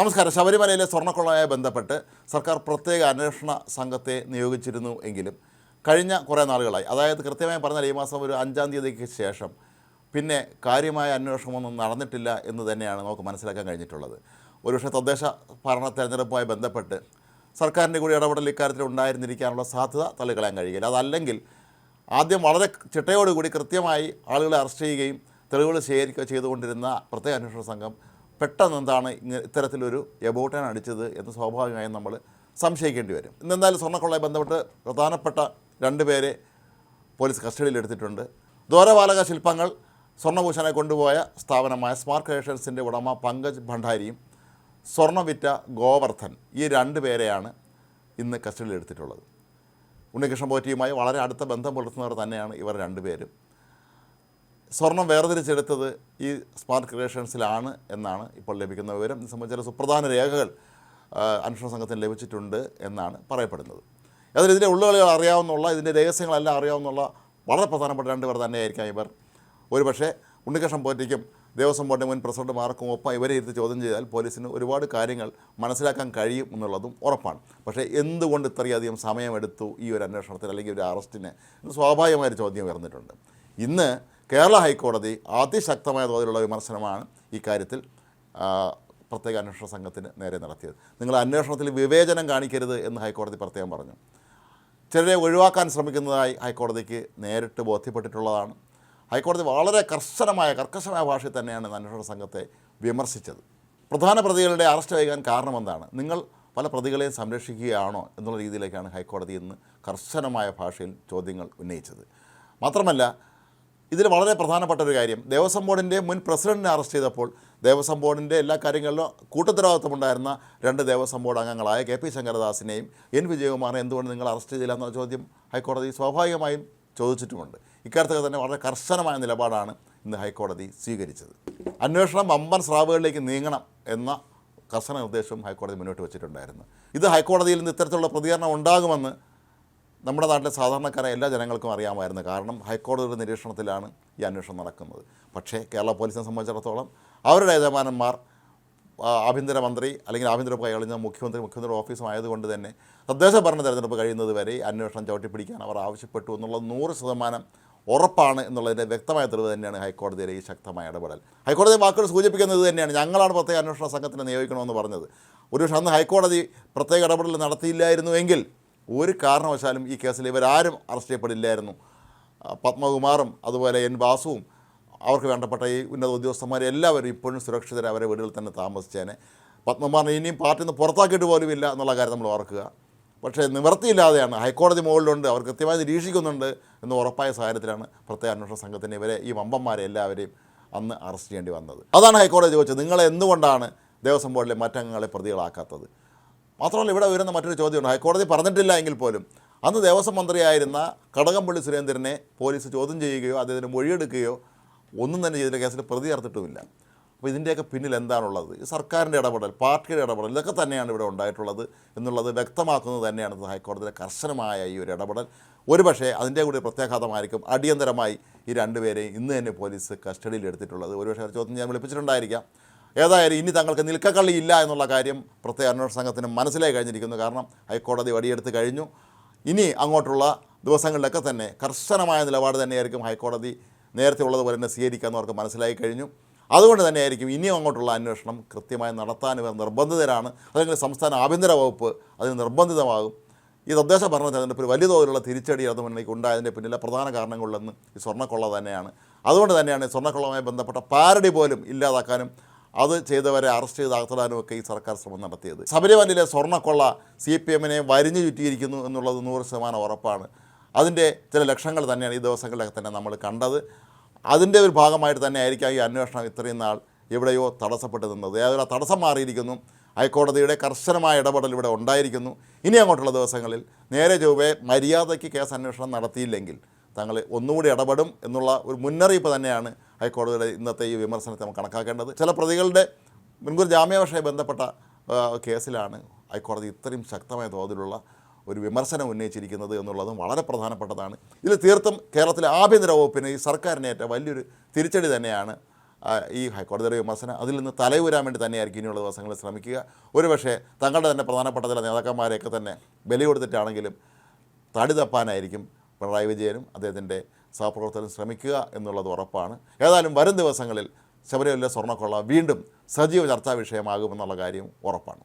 നമസ്കാരം. ശബരിമലയിലെ സ്വർണക്കൊള്ളയുമായി ബന്ധപ്പെട്ട് സർക്കാർ പ്രത്യേക അന്വേഷണ സംഘത്തെ നിയോഗിച്ചിരുന്നു എങ്കിലും കഴിഞ്ഞ കുറേ നാളുകളായി. അതായത് കൃത്യമായി പറഞ്ഞാൽ ഈ മാസം ഒരു അഞ്ചാം തീയതിക്ക് ശേഷം പിന്നെ കാര്യമായ അന്വേഷണമൊന്നും നടന്നിട്ടില്ല എന്ന് തന്നെയാണ് നമുക്ക് മനസ്സിലാക്കാൻ കഴിഞ്ഞിട്ടുള്ളത്. ഒരുപക്ഷെ തദ്ദേശ ഭരണ തെരഞ്ഞെടുപ്പുമായി ബന്ധപ്പെട്ട് സർക്കാരിന്റെ കൂടി ഇടപെടൽ ഇക്കാര്യത്തിൽ ഉണ്ടായിരുന്നിരിക്കാനുള്ള സാധ്യത തള്ളിക്കളയാൻ കഴിയില്ല. അതല്ലെങ്കിൽ ആദ്യം വളരെ ചിട്ടയോടുകൂടി കൃത്യമായി ആളുകളെ അറസ്റ്റ് ചെയ്യുകയും തെളിവുകൾ ശേഖരിക്കുകയോ ചെയ്തുകൊണ്ടിരുന്ന പ്രത്യേക അന്വേഷണ സംഘം പെട്ടെന്ന് എന്താണ് ഇങ്ങനെ ഇത്തരത്തിലൊരു എബോട്ടൻ അടിച്ചത് എന്ന് സ്വാഭാവികമായും നമ്മൾ സംശയിക്കേണ്ടി വരും. ഇന്നെന്തായാലും സ്വർണക്കൊള്ളയെ ബന്ധപ്പെട്ട് പ്രധാനപ്പെട്ട രണ്ട് പേരെ പോലീസ് കസ്റ്റഡിയിലെടുത്തിട്ടുണ്ട്. ദ്വാരപാലക ശില്പങ്ങൾ സ്വർണഭൂഷണെ കൊണ്ടുപോയ സ്ഥാപനമായ സ്മാർട്ട് ക്രിയേഷൻസിന്റെ ഉടമ പങ്കജ് ഭണ്ഡാരിയും സ്വർണ വിറ്റ ഗോവർദ്ധൻ ഈ രണ്ട് പേരെയാണ് ഇന്ന് കസ്റ്റഡിയിലെടുത്തിട്ടുള്ളത്. ഉണ്ണികൃഷ്ണൻ പോറ്റിയുമായി വളരെ അടുത്ത ബന്ധം പുലർത്തുന്നവർ തന്നെയാണ് ഇവർ രണ്ടുപേരും സ്വർണം വേർതിരിച്ചെടുത്തത് ഈ സ്മാർട്ട് ക്രിയേഷൻസിലാണ് എന്നാണ് ഇപ്പോൾ ലഭിക്കുന്ന വിവരം. ഇത് സംബന്ധിച്ച സുപ്രധാന രേഖകൾ അന്വേഷണ സംഘത്തിന് ലഭിച്ചിട്ടുണ്ട് എന്നാണ് പറയപ്പെടുന്നത്. അതിൽ ഇതിന്റെ ഉള്ളുകളികൾ അറിയാവുന്നുള്ള ഇതിന്റെ രഹസ്യങ്ങളെല്ലാം അറിയാവുന്നുള്ള വളരെ പ്രധാനപ്പെട്ട രണ്ട് പേർ തന്നെയായിരിക്കാം ഇവർ. ഒരുപക്ഷെ ഉണ്ണികൃഷ്ണൻ പോറ്റിക്കും ദേവസ്വം ബോർഡിന്റെ മുൻ പ്രസിഡന്റുമാർക്കും ഒപ്പം ഇവരെ ഇരുത്തി ചോദ്യം ചെയ്താൽ പോലീസിന് ഒരുപാട് കാര്യങ്ങൾ മനസ്സിലാക്കാൻ കഴിയും എന്നുള്ളതും ഉറപ്പാണ്. പക്ഷേ എന്തുകൊണ്ട് ഇത്രയധികം സമയമെടുത്തു ഈ ഒരു അന്വേഷണത്തിന് അല്ലെങ്കിൽ ഒരു അറസ്റ്റിന്? സ്വാഭാവികമായൊരു ചോദ്യം ഉയർന്നിട്ടുണ്ട്. ഇന്ന് കേരള ഹൈക്കോടതി അതിശക്തമായ തോതിലുള്ള വിമർശനമാണ് ഈ കാര്യത്തിൽ പ്രത്യേക അന്വേഷണ സംഘത്തിന് നേരെ നടത്തിയത്. നിങ്ങൾ അന്വേഷണത്തിൽ വിവേചനം കാണിക്കരുത് എന്ന് ഹൈക്കോടതി പ്രത്യേകം പറഞ്ഞു. ചിലരെ ഒഴിവാക്കാൻ ശ്രമിക്കുന്നതായി ഹൈക്കോടതിക്ക് നേരിട്ട് ബോധ്യപ്പെട്ടിട്ടുള്ളതാണ്. ഹൈക്കോടതി വളരെ കർശനമായ കർക്കശമായ ഭാഷയിൽ തന്നെയാണ് അന്വേഷണ സംഘത്തെ വിമർശിച്ചത്. പ്രധാന പ്രതികളുടെ അറസ്റ്റ് വൈകാൻ കാരണം എന്താണ്? നിങ്ങൾ പല പ്രതികളെയും സംരക്ഷിക്കുകയാണോ എന്നുള്ള രീതിയിലേക്കാണ് ഹൈക്കോടതി ഇന്ന് കർശനമായ ഭാഷയിൽ ചോദ്യങ്ങൾ ഉന്നയിച്ചത്. മാത്രമല്ല ഇതിൽ വളരെ പ്രധാനപ്പെട്ട ഒരു കാര്യം. ദേവസ്വം ബോർഡിന്റെ മുൻ പ്രസിഡന്റിനെ അറസ്റ്റ് ചെയ്തപ്പോൾ ദേവസ്വം ബോർഡിന്റെ എല്ലാ കാര്യങ്ങളിലും കൂട്ടത്തരവാദിത്വമുണ്ടായിരുന്ന രണ്ട് ദേവസ്വം ബോർഡ് അംഗങ്ങളായ കെ പി ശങ്കരദാസിനെയും എൻ വിജയകുമാറിനെ എന്തുകൊണ്ട് നിങ്ങൾ അറസ്റ്റ് ചെയ്തില്ല എന്ന ചോദ്യം ഹൈക്കോടതി സ്വാഭാവികമായും ചോദിച്ചിട്ടുമുണ്ട്. ഇക്കാര്യത്തിൽ തന്നെ വളരെ കർശനമായ നിലപാടാണ് ഇന്ന് ഹൈക്കോടതി സ്വീകരിച്ചത്. അന്വേഷണം വമ്പൻ സ്രാവുകളിലേക്ക് നീങ്ങണം എന്ന കർശന നിർദ്ദേശവും ഹൈക്കോടതി മുന്നോട്ട് വെച്ചിട്ടുണ്ടായിരുന്നു. ഇത് ഹൈക്കോടതിയിൽ നിന്ന് ഇത്തരത്തിലുള്ള പ്രതികരണം ഉണ്ടാകുമെന്ന് നമ്മുടെ നാട്ടിലെ സാധാരണക്കാരായ എല്ലാ ജനങ്ങൾക്കും അറിയാമായിരുന്നു. കാരണം ഹൈക്കോടതിയുടെ നിരീക്ഷണത്തിലാണ് ഈ അന്വേഷണം നടക്കുന്നത്. പക്ഷേ കേരള പോലീസിനെ സംബന്ധിച്ചിടത്തോളം അവരുടെ യജമാനന്മാർ ആഭ്യന്തരമന്ത്രി അല്ലെങ്കിൽ ആഭ്യന്തര കൈകളിഞ്ഞ മുഖ്യമന്ത്രി മുഖ്യമന്ത്രി ഓഫീസും ആയതുകൊണ്ട് തന്നെ തദ്ദേശ ഭരണ തെരഞ്ഞെടുപ്പ് കഴിയുന്നത് വരെ അന്വേഷണം ചവിട്ടിപ്പിടിക്കാൻ അവർ ആവശ്യപ്പെട്ടു എന്നുള്ളത് നൂറ് ശതമാനം ഉറപ്പാണ് എന്നുള്ളതിന്റെ വ്യക്തമായ തെളിവ് തന്നെയാണ് ഹൈക്കോടതിയിലെ ഈ ശക്തമായ ഇടപെടൽ. ഹൈക്കോടതി വാക്കുകൾ സൂചിപ്പിക്കുന്നത് തന്നെയാണ്. ഞങ്ങളാണ് പ്രത്യേക അന്വേഷണ സംഘത്തിനെ നിയോഗിക്കണമെന്ന് പറഞ്ഞത്. ഒരുപക്ഷെ അന്ന് ഹൈക്കോടതി പ്രത്യേക ഇടപെടൽ നടത്തിയില്ലായിരുന്നുവെങ്കിൽ ഒരു കാരണവശാലും ഈ കേസിൽ ഇവരാരും അറസ്റ്റ് ചെയ്യപ്പെടില്ലായിരുന്നു. പത്മകുമാറും അതുപോലെ എൻ വാസുവും അവർക്ക് വേണ്ടപ്പെട്ട ഈ ഉന്നത ഉദ്യോഗസ്ഥന്മാരെ എല്ലാവരും ഇപ്പോഴും സുരക്ഷിതരെ അവരെ വീടുകളിൽ തന്നെ താമസിച്ചേനെ. പത്മകുമാറിനെ ഇനിയും പാർട്ടിയിൽ നിന്ന് പുറത്താക്കിയിട്ട് പോലും ഇല്ല എന്നുള്ള കാര്യം നമ്മൾ ഓർക്കുക. പക്ഷേ നിവർത്തിയില്ലാതെയാണ് ഹൈക്കോടതി മുകളിലുണ്ട് അവർ കൃത്യമായി നിരീക്ഷിക്കുന്നുണ്ട് എന്ന് ഉറപ്പായ സാഹചര്യത്തിലാണ് പ്രത്യേക അന്വേഷണ സംഘത്തിന് ഇവരെ ഈ വമ്പന്മാരെ എല്ലാവരെയും അന്ന് അറസ്റ്റ് ചെയ്യേണ്ടി വന്നത്. അതാണ് ഹൈക്കോടതി ചോദിച്ചത് നിങ്ങൾ എന്തുകൊണ്ടാണ് ദേവസ്വം ബോർഡിലെ മറ്റംഗങ്ങളെ പ്രതികളാക്കാത്തത്? മാത്രമല്ല ഇവിടെ വരുന്ന മറ്റൊരു ചോദ്യമുണ്ട്. ഹൈക്കോടതി പറഞ്ഞിട്ടില്ല എങ്കിൽ പോലും അന്ന് ദേവസ്വം മന്ത്രിയായിരുന്ന കടകംപള്ളി സുരേന്ദ്രനെ പോലീസ് ചോദ്യം ചെയ്യുകയോ അദ്ദേഹത്തിന് മൊഴിയെടുക്കുകയോ ഒന്നും തന്നെ ചെയ്തില്ല. കേസിൽ പ്രതി ചേർത്തിട്ടുമില്ല. അപ്പോൾ ഇതിന്റെയൊക്കെ പിന്നിൽ എന്താണുള്ളത്? സർക്കാരിന്റെ ഇടപെടൽ പാർട്ടിയുടെ ഇടപെടൽ ഇതൊക്കെ തന്നെയാണ് ഇവിടെ ഉണ്ടായിട്ടുള്ളത് എന്നുള്ളത് വ്യക്തമാക്കുന്നത് തന്നെയാണ് ഹൈക്കോടതിയുടെ കർശനമായ ഈ ഒരു ഇടപെടൽ. ഒരുപക്ഷെ അതിന്റെ കൂടി പ്രത്യാഘാതമായിരിക്കും. അടിയന്തരമായി ഈ രണ്ടുപേരെയും ഇന്ന് തന്നെ പോലീസ് കസ്റ്റഡിയിൽ എടുത്തിട്ടുള്ളത്. ഒരുപക്ഷെ ചോദ്യം ഞാൻ വിളിപ്പിച്ചിട്ടുണ്ടായിരിക്കാം. ഏതായാലും ഇനി തങ്ങൾക്ക് നിൽക്കക്കള്ളി ഇല്ല എന്നുള്ള കാര്യം പ്രത്യേക അന്വേഷണ സംഘത്തിന് മനസ്സിലായി കഴിഞ്ഞിരിക്കുന്നു. കാരണം ഹൈക്കോടതി വടിയെടുത്ത് കഴിഞ്ഞു. ഇനി അങ്ങോട്ടുള്ള ദിവസങ്ങളിലൊക്കെ തന്നെ കർശനമായ നിലപാട് തന്നെയായിരിക്കും ഹൈക്കോടതി നേരത്തെ ഉള്ളതുപോലെ തന്നെ സ്വീകരിക്കാമെന്ന് അവർക്ക് മനസ്സിലായി കഴിഞ്ഞു. അതുകൊണ്ട് തന്നെയായിരിക്കും ഇനിയും അങ്ങോട്ടുള്ള അന്വേഷണം കൃത്യമായി നടത്താൻ ഇവർ നിർബന്ധിതരാണ്. അല്ലെങ്കിൽ സംസ്ഥാന ആഭ്യന്തര വകുപ്പ് അതിന് നിർബന്ധിതമാകും. ഈ തദ്ദേശ ഭരണ തെരഞ്ഞെടുപ്പിൽ വലിയ തോതിലുള്ള തിരിച്ചടി അത് മുന്നിലേക്ക് ഉണ്ടായതിന്റെ പിന്നിലെ പ്രധാന കാരണങ്ങളിലൊന്ന് ഈ സ്വർണക്കൊള്ള തന്നെയാണ്. അതുകൊണ്ട് തന്നെയാണ് സ്വർണക്കൊള്ളവുമായി ബന്ധപ്പെട്ട പാരടി പോലും ഇല്ലാതാക്കാനും അത് ചെയ്തവരെ അറസ്റ്റ് ചെയ്ത് അകത്തിടാനും ഒക്കെ ഈ സർക്കാർ ശ്രമം നടത്തിയത്. ശബരിമലയിലെ സ്വർണക്കൊള്ള സി പി എമ്മിനെ വരിഞ്ഞു ചുറ്റിയിരിക്കുന്നു എന്നുള്ളത് നൂറ് ശതമാനം ഉറപ്പാണ്. അതിന്റെ ചില ലക്ഷങ്ങൾ തന്നെയാണ് ഈ ദിവസങ്ങളിലൊക്കെ തന്നെ നമ്മൾ കണ്ടത്. അതിന്റെ ഒരു ഭാഗമായിട്ട് തന്നെ ആയിരിക്കാം ഈ അന്വേഷണം ഇത്രയും നാൾ എവിടെയോ തടസ്സപ്പെട്ട് നിന്നത് ഏതൊരു തടസ്സം മാറിയിരിക്കുന്നു. ഹൈക്കോടതിയുടെ കർശനമായ ഇടപെടൽ ഇവിടെ ഉണ്ടായിരിക്കുന്നു. ഇനി അങ്ങോട്ടുള്ള ദിവസങ്ങളിൽ നേരെ ചൊവ്വെ മര്യാദയ്ക്ക് കേസ് അന്വേഷണം നടത്തിയില്ലെങ്കിൽ തങ്ങൾ ഒന്നുകൂടി ഇടപെടും എന്നുള്ള ഒരു മുന്നറിയിപ്പ് തന്നെയാണ് ഹൈക്കോടതിയുടെ ഇന്നത്തെ ഈ വിമർശനത്തെ നമ്മൾ കണക്കാക്കേണ്ടത്. ചില പ്രതികളുടെ മുൻകൂർ ജാമ്യാപേക്ഷയെ ബന്ധപ്പെട്ട കേസിലാണ് ഹൈക്കോടതി ഇത്രയും ശക്തമായ തോതിലുള്ള ഒരു വിമർശനം ഉന്നയിച്ചിരിക്കുന്നത് എന്നുള്ളതും വളരെ പ്രധാനപ്പെട്ടതാണ്. ഇതിൽ തീർത്തും കേരളത്തിലെ ആഭ്യന്തര വകുപ്പിന് ഈ സർക്കാരിനേറ്റ വലിയൊരു തിരിച്ചടി തന്നെയാണ് ഈ ഹൈക്കോടതിയുടെ വിമർശനം. അതിൽ നിന്ന് തലയൂരാൻ വേണ്ടി തന്നെയായിരിക്കും ഇനിയുള്ള ദിവസങ്ങളിൽ ശ്രമിക്കുക. ഒരുപക്ഷെ തങ്ങളുടെ തന്നെ പ്രധാനപ്പെട്ട ചില നേതാക്കന്മാരെയൊക്കെ തന്നെ ബലി കൊടുത്തിട്ടാണെങ്കിലും തടി തപ്പാനായിരിക്കും പിണറായി വിജയനും അദ്ദേഹത്തിന്റെ സഹപ്രവർത്തകരും ശ്രമിക്കുക എന്നുള്ളത് ഉറപ്പാണ്. ഏതായാലും വരും ദിവസങ്ങളിൽ ശബരിമല സ്വർണക്കൊള്ള വീണ്ടും സജീവ ചർച്ചാ വിഷയമാകുമെന്നുള്ള കാര്യം ഉറപ്പാണ്.